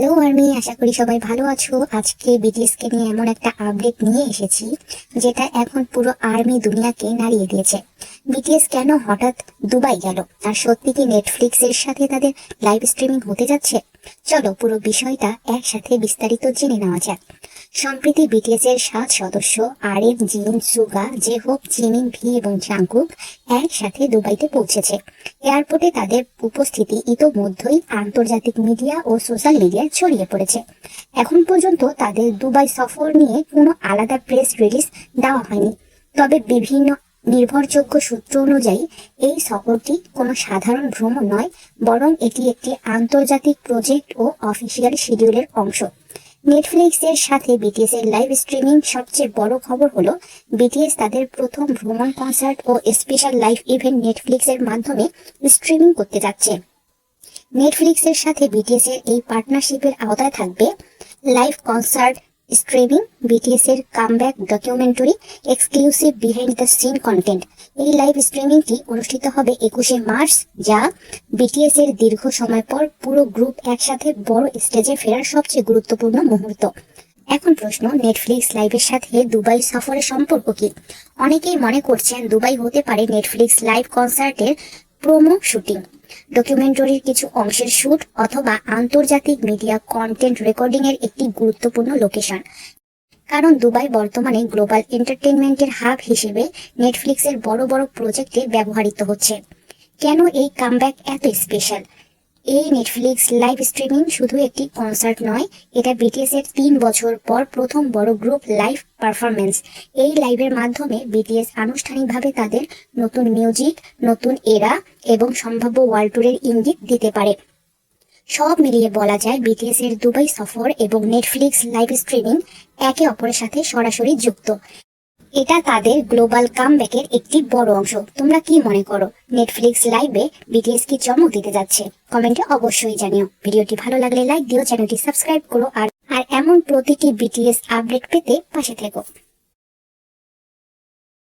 Hello army আশা করি সবাই ভালো আছো। আজকে বিটিএস কে নিয়ে এমন একটা আপডেট নিয়ে এসেছি, যেটা এখন পুরো আর্মি দুনিয়াকে নাড়িয়ে দিয়েছে। বিটিএস কেন হঠাৎ দুবাই গেল? আর সত্যি কি নেটফ্লিক্স এর সাথে তাদের লাইভ স্ট্রিমিং হতে যাচ্ছে? চলো পুরো বিষয়টা একসাথে বিস্তারিত জেনে নেওয়া যাক। সম্প্রতি বিটিএস এর সাত সদস্য R M Jin Suga J Hope Jimin V এবং জাংকুক একসাথে দুবাইতে পৌঁছেছে। এয়ারপোর্টে তাদের উপস্থিতি ইতোমধ্যেই আন্তর্জাতিক মিডিয়া ও সোশ্যাল মিডিয়ায় ছড়িয়ে পড়েছে। এখন পর্যন্ত তাদের দুবাই সফর নিয়ে কোনো আলাদা প্রেস রিলিজ দেওয়া হয়নি। তবে বিভিন্ন নির্ভরযোগ্য সূত্র অনুযায়ী, এই সফরটি কোনো সাধারণ ভ্রমণ নয়, বরং এটি একটি আন্তর্জাতিক প্রজেক্ট ও অফিসিয়াল শিডিউলের অংশ। নেটফ্লিক্স এর সাথে বিটিএস এর লাইভ স্ট্রিমিং সবচেয়ে বড় খবর হলো, বিটিএস তাদের প্রথম ভ্রমণ কনসার্ট ও স্পেশাল লাইভ ইভেন্ট নেটফ্লিক্স এর মাধ্যমে স্ট্রিমিং করতে যাচ্ছে। নেটফ্লিক্স এর সাথে বিটিএস এর এই পার্টনারশিপের আওতায় থাকবে, লাইভ কনসার্ট স্ট্রিমিং বিটিএস এর comeback documentary exclusive behind the scene content এই লাইভ স্ট্রিমিংটি অনুষ্ঠিত হবে একুশে মার্চ, যা বিটিএস এর দীর্ঘ সময় পর পুরো গ্রুপ একসাথে বড় স্টেজে ফেরার সবচেয়ে গুরুত্বপূর্ণ মুহূর্ত। এখন প্রশ্ন নেটফ্লিক্স লাইভের সাথে দুবাই সফরের সম্পর্ক কি? অনেকেই মনে করছেন দুবাই হতে পারে নেটফ্লিক্স লাইভ কনসার্টের প্রোমো শুটিং ডকুমেন্টারির কিছু অংশের শুট অথবা আন্তর্জাতিক মিডিয়া কন্টেন্ট রেকর্ডিং এর একটি গুরুত্বপূর্ণ লোকেশন কারণ দুবাই বর্তমানে গ্লোবাল এন্টারটেনমেন্টের হাব হিসেবে নেটফ্লিক্সের বড় বড় প্রজেক্টে ব্যবহৃত হচ্ছে। কেন এই কামব্যাক এত স্পেশাল এই নেটফ্লিক্স লাইভ স্ট্রিমিং শুধু একটি কনসার্ট নয়, এটা বিটিএস এর তিন বছর পর প্রথম বড় গ্রুপ লাইভ পারফরমেন্স এই লাইভের মাধ্যমে বিটিএস আনুষ্ঠানিকভাবে তাদের নতুন মিউজিক নতুন এরা এবং সম্ভাব্য ওয়ার্ল্ড ট্যুরের ইঙ্গিত দিতে পারে। সব মিলিয়ে বলা যায় বিটিএস এর দুবাই সফর এবং নেটফ্লিক্স লাইভ স্ট্রিমিং একে অপরের সাথে সরাসরি যুক্ত। এটা তাদের গ্লোবাল কামব্যাকের একটি বড় অংশ। তোমরা কি মনে করো? নেটফ্লিক্স লাইভে বিটিএস কি চমক দিতে যাচ্ছে? কমেন্টে অবশ্যই জানিও। ভিডিওটি ভালো লাগলে লাইক দিও, চ্যানেলটি সাবস্ক্রাইব করো আর আর এমন প্রতিটি বিটিএস আপডেট পেতে পাশে থেকো।